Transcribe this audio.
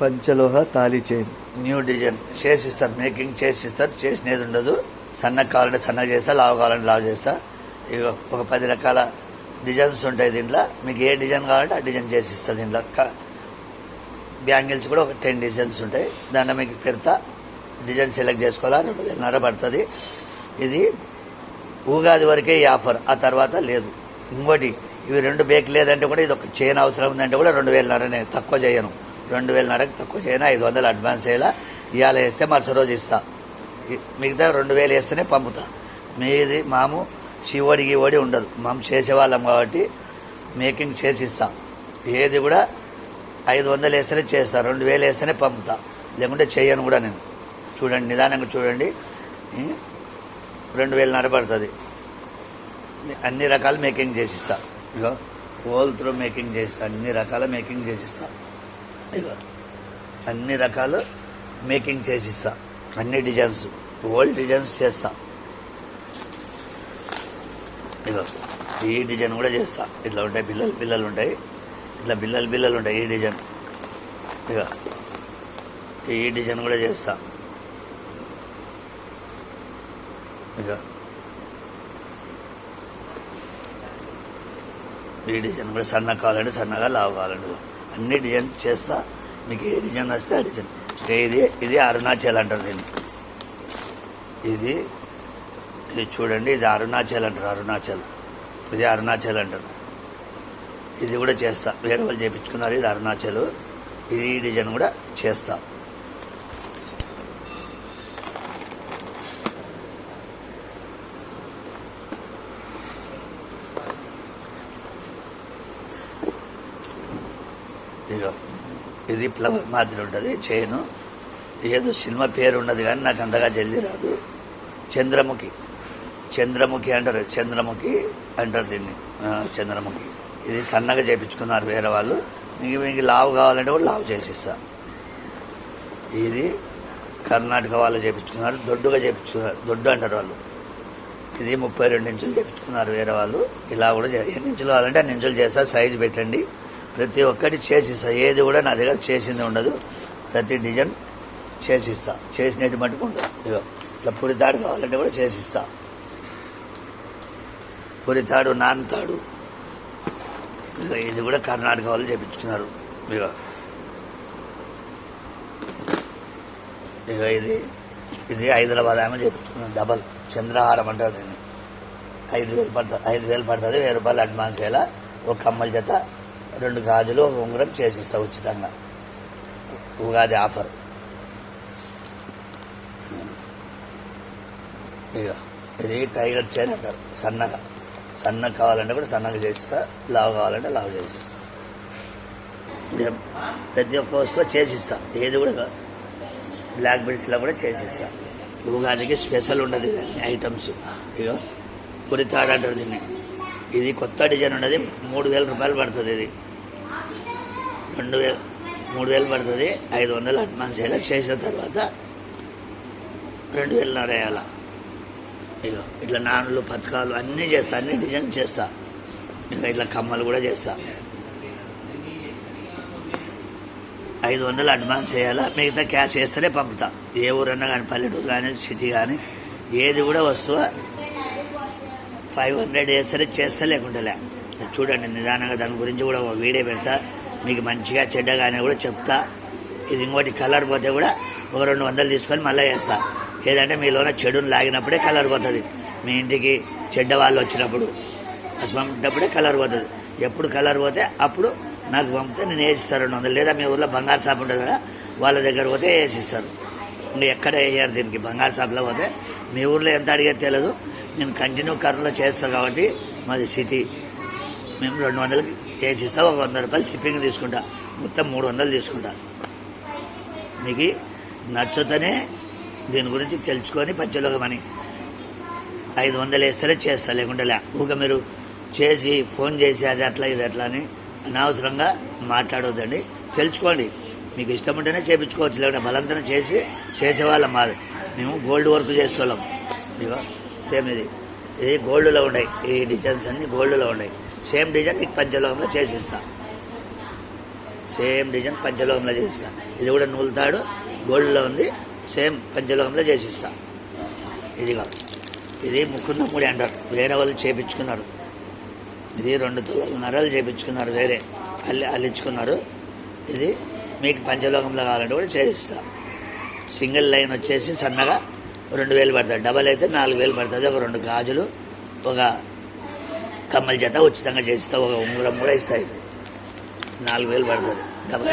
పంచలోహ తాళీ chain new design చేసిస్తారు making చేసిస్తారు చేసినది ఉండదు. సన్నగా కావాలంటే సన్నగా చేస్తా లావు కావాలంటే లావు చేస్తా. ఇవి ఒక పది రకాల డిజైన్స్ ఉంటాయి దీంట్లో. మీకు ఏ డిజైన్ కావాలంటే ఆ డిజైన్ చేసి ఇస్తా దీంట్లో. బ్యాంగిల్స్ కూడా ఒక టెన్ డిజైన్స్ ఉంటాయి. దాంట్లో మీకు పెడతా డిజైన్ సెలెక్ట్ చేసుకోవాలా రెండు వేలన్నర పడుతుంది. ఇది ఉగాది వరకే ఈ ఆఫర్ ఆ తర్వాత లేదు. ఇంకోటి ఇవి రెండు బేక్ లేదంటే కూడా ఇది ఒక చైన్ అవసరం ఉందంటే కూడా రెండు వేలన్నరనే తక్కువ చేయను. రెండు వేలన్నరకు తక్కువ చేయను? ఐదు వందలు అడ్వాన్స్ అయ్యేలా ఇవాళ వేస్తే మరుసటి రోజు ఇస్తా. మిగతా రెండు వేలు వేస్తేనే పంపుతా. మీది మాము శివడి గివడి ఉండదు. మేము చేసేవాళ్ళం కాబట్టి మేకింగ్ చేసి ఇస్తాం. ఏది కూడా ఐదు వందలు వేస్తేనే చేస్తా. రెండు వేలు వేస్తేనే పంపుతా. లేకుంటే చేయను కూడా నేను. చూడండి నిదానంగా చూడండి. రెండు వేలు పడుతుంది. అన్ని రకాల మేకింగ్ చేసిస్తా ఇగో హోల్ త్రూ మేకింగ్ చేస్తా అన్ని రకాల మేకింగ్ చేసిస్తా ఇగో అన్ని రకాలు మేకింగ్ చేసి ఇస్తా. అన్ని డిజైన్స్ ఓల్డ్ డిజైన్స్ చేస్తా. ఇగో ఈ డిజైన్ కూడా చేస్తా. ఇట్లా ఉంటాయి పిల్లలు పిల్లలు ఉంటాయి. ఇట్లా బిల్లలు బిల్లలు ఉంటాయి ఈ డిజైన్. ఇక ఈ డిజైన్ కూడా చేస్తా. ఇక ఈ డిజైన్ కూడా సన్నగా కావాలంటే సన్నగా లావు కావాలండి అన్ని డిజైన్ చేస్తా మీకు ఏ డిజైన్ వస్తే ఆ డిజైన్. ఇది ఇది అరుణాచల్ అంటారు దీన్ని. ఇది ఇది చూడండి ఇది అరుణాచల్ అంటారు అరుణాచల్. ఇది అరుణాచల్ అంటారు. ఇది కూడా చేస్తా వేరే వాళ్ళు చేయించుకున్నారు ఇది అరుణాచల్. ఇది డిజైన్ కూడా చేస్తా. ఇగో ఇది ఫ్లవర్ మాదిరి ఉంటుంది చైను. ఏదో సినిమా పేరు ఉన్నది కానీ నాకు అంతగా జల్ది రాదు. చంద్రముఖి. చంద్రముఖి అంటారు చంద్రముఖి అంటారు దీన్ని. చంద్రముఖి. ఇది సన్నగా చేపించుకున్నారు వేరే వాళ్ళు. మీకు మీకు లావు కావాలంటే కూడా లావు చేసిస్తా. ఇది కర్ణాటక వాళ్ళు చేపించుకున్నారు దొడ్డుగా చేపించుకున్నారు దొడ్డు అంటారు వాళ్ళు. ఇది ముప్పై రెండు ఇంచులు చేపించుకున్నారు వేరే వాళ్ళు. ఇలా కూడా ఎన్ని ఇంచులు కావాలంటే అన్ని ఇంచులు చేస్తారు సైజు పెట్టండి. ప్రతి ఒక్కటి చేసిస్తా ఏది కూడా నా దగ్గర చేసింది ఉండదు. ప్రతి డిజైన్ చేసిస్తా. చేసినట్టు మటుకు ఉండదు ఇగో ఇట్లా పురితాడు కావాలంటే కూడా చేసిస్తా. పురితాడు నాన్నతాడు ఇక ఇది కూడా కర్ణాటక వాళ్ళు చేపించుకున్నారు. ఇక ఇక ఇది ఇది హైదరాబాద్ ఆమె చేపించుకున్నాను డబల్ చంద్రహారం అంటారు దీన్ని. ఐదు వేలు పడుతుంది ఐదు వేలు పడుతుంది వెయ్యి రూపాయలు అడ్వాన్స్ అయ్యేలా ఒక కమ్మల జత రెండు గాజులు ఒక ఉంగరం చేసిస్తా ఉచితంగా ఉగాది ఆఫర్. ఇక ఇది టైగర్ చైన్ అంటారు. సన్నగా. సన్నగా కావాలంటే కూడా సన్నగా చేసిస్తా లావు కావాలంటే లావు చేసిస్తా. పెద్ద ప్రతి ఒక్క వస్తువు చేసిస్తా. ఏది కూడా బ్లాక్ బెడ్స్లో కూడా చేసిస్తా. ఉగాదికి స్పెషల్ ఉండదు ఐటమ్స్. ఇక పురితాడు అంటారు దీన్ని. ఇది కొత్త డిజైన్ ఉన్నది. మూడు వేల రూపాయలు పడుతుంది ఇది. రెండు వేల మూడు వేలు పడుతుంది. ఐదు వందలు అడ్వాన్స్ అయ్యేలా చేసిన తర్వాత రెండు వేలన్నర వేయాల ఇగో ఇట్లా నానులు పథకాలు అన్నీ చేస్తా అన్ని డిజైన్ చేస్తా. ఇక ఇట్లా కమ్మలు కూడా చేస్తా. ఐదు వందలు అడ్వాన్స్ చేయాలా. మిగతా క్యాష్ వేస్తేనే పంపుతా. ఏ ఊరన్నా కానీ పల్లెటూరు కానీ సిటీ కానీ ఏది కూడా వస్తువు ఫైవ్ హండ్రెడ్ సరే చేస్తా లేకుంటే చూడండి నిదానంగా దాని గురించి కూడా ఒక వీడియో పెడతా. మీకు మంచిగా చెడ్డగానే కూడా చెప్తా. ఇది ఇంకోటి కలర్ పోతే కూడా ఒక రెండు వందలు తీసుకొని మళ్ళీ వేస్తా ఏదంటే మీలోన చెడుని లాగినప్పుడే కలర్ పోతుంది. మీ ఇంటికి చెడ్డ వాళ్ళు వచ్చినప్పుడు అసమంటప్పుడే కలర్ పోతుంది. ఎప్పుడు కలర్ పోతే అప్పుడు నాకు పంపితే నేను వేసిస్తాను రెండు వందలు. లేదా మీ ఊర్లో బంగారు షాప్ ఉంటుంది కదా వాళ్ళ దగ్గర పోతే వేసిస్తారు. ఎక్కడ వేయారు దీనికి? బంగారు షాప్లో పోతే మీ ఊర్లో ఎంత అడిగేది తెలియదు నేను కంటిన్యూ కర్రలో చేస్తాను కాబట్టి మాది సిటీ. మేము రెండు వందలకి ఇస్తాం ఒక వంద రూపాయలు షిప్పింగ్ తీసుకుంటా. మొత్తం మూడు వందలు తీసుకుంటా. మీకు నచ్చుతనే దీని గురించి తెలుసుకొని పంచలోకమని ఐదు వందలు వేస్తారే చేస్తా లేకుంటే లే. ఊక మీరు చేసి ఫోన్ చేసి అది అట్లా ఇది అట్లా అని అనవసరంగా మాట్లాడొద్దండి. తెలుసుకోండి. మీకు ఇష్టం ఉంటేనే చేపించుకోవచ్చు లేకుంటే బలంతరం చేసి చేసేవాళ్ళం మాది. మేము గోల్డ్ వర్క్ చేసేవాళ్ళం. ఇదిగో. సేమ్ ఇది. ఇది గోల్డ్లో ఉన్నాయి ఈ డిజైన్స్ అన్ని గోల్డ్లో ఉన్నాయి సేమ్ డిజైన్ నీకు పంచలోకంలో చేసిస్తా. Same design పంచలోకంలో చేసిస్తా. ఇది కూడా నూలుతాడు గోల్డ్లో ఉంది సేమ్ పంచలోకంలో చేసిస్తా. కాదు. ఇది ముకుందముడి అంటారు వేరే వాళ్ళు చేపించుకున్నారు. ఇది రెండు తులాలు నరాలు చేపించుకున్నారు వేరే. అల్లి అల్లించుకున్నారు. ఇది మీకు పంచలోకంలో కావాలంటే కూడా చేయిస్తా సింగిల్ లైన్ వచ్చేసి సన్నగా రెండు వేలు పడుతుంది డబల్ అయితే నాలుగు వేలు పడుతుంది. ఒక రెండు గాజులు ఒక కమ్మల చేత ఉచితంగా చేస్తా ఒక ఉంగరం కూడా ఇస్తాయి నాలుగు వేలు పడుతుంది. డబల్.